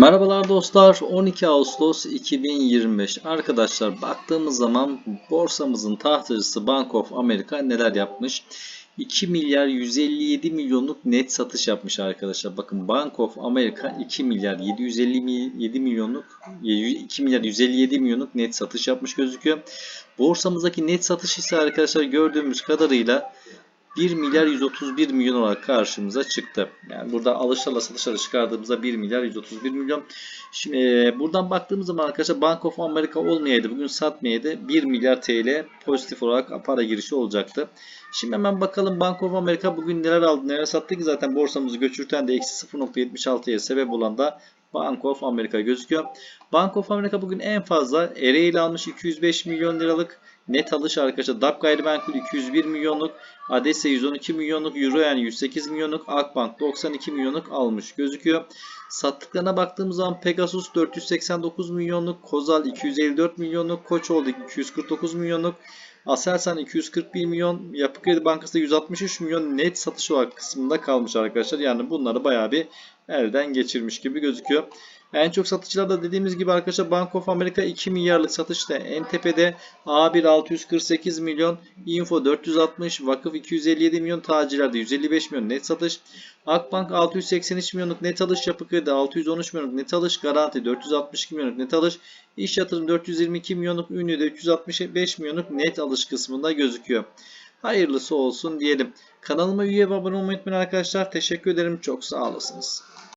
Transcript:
Merhabalar dostlar 12 Ağustos 2025 arkadaşlar baktığımız zaman borsamızın tahtacısı Bank of America neler yapmış? 2 milyar 157 milyonluk net satış yapmış arkadaşlar. Bakın Bank of America 2 milyar 757 milyonluk 2 milyar 157 milyonluk net satış yapmış gözüküyor. Borsamızdaki net satış ise arkadaşlar gördüğümüz kadarıyla 1 milyar 131 milyon olarak karşımıza çıktı. Yani burada alışlarla satışları çıkardığımızda 1 milyar 131 milyon. Şimdi e, buradan baktığımız zaman arkadaşlar Bank of America olmayaydı bugün satmayaydı 1 milyar TL pozitif olarak para girişi olacaktı. Şimdi hemen bakalım Bank of America bugün neler aldı neler sattı ki zaten borsamızı göçürten de eksi 0.76'ya sebep olan da Bank of America gözüküyor. Bank of America bugün en fazla Ereğli almış 205 milyon liralık net alış arkadaşlar. DAP gayrimenkul 201 milyonluk, ADESE 112 milyonluk, Euro yani 108 milyonluk, Akbank 92 milyonluk almış gözüküyor. Sattıklarına baktığımız zaman Pegasus 489 milyonluk, Kozal 254 milyonluk, Koç Holding 249 milyonluk, Aselsan 241 milyon, Yapı Kredi Bankası da 163 milyon net satış olarak kısmında kalmış arkadaşlar. Yani bunları bayağı bir elden geçirmiş gibi gözüküyor. En çok satıcılarda dediğimiz gibi arkadaşlar Bank of America 2 milyarlık satışta en tepede A1 648 milyon, Info 460, Vakıf 257 milyon, tacirlerde 155 milyon net satış. Akbank 683 milyonluk net alış, Yapı Kredi 613 milyonluk net alış, Garanti 462 milyonluk net alış, İş Yatırım 422 milyonluk, Ünlü de 365 milyonluk net alış kısmında gözüküyor. Hayırlısı olsun diyelim. Kanalıma üye ve abone olmayı unutmayın arkadaşlar. Teşekkür ederim. Çok sağ olasınız.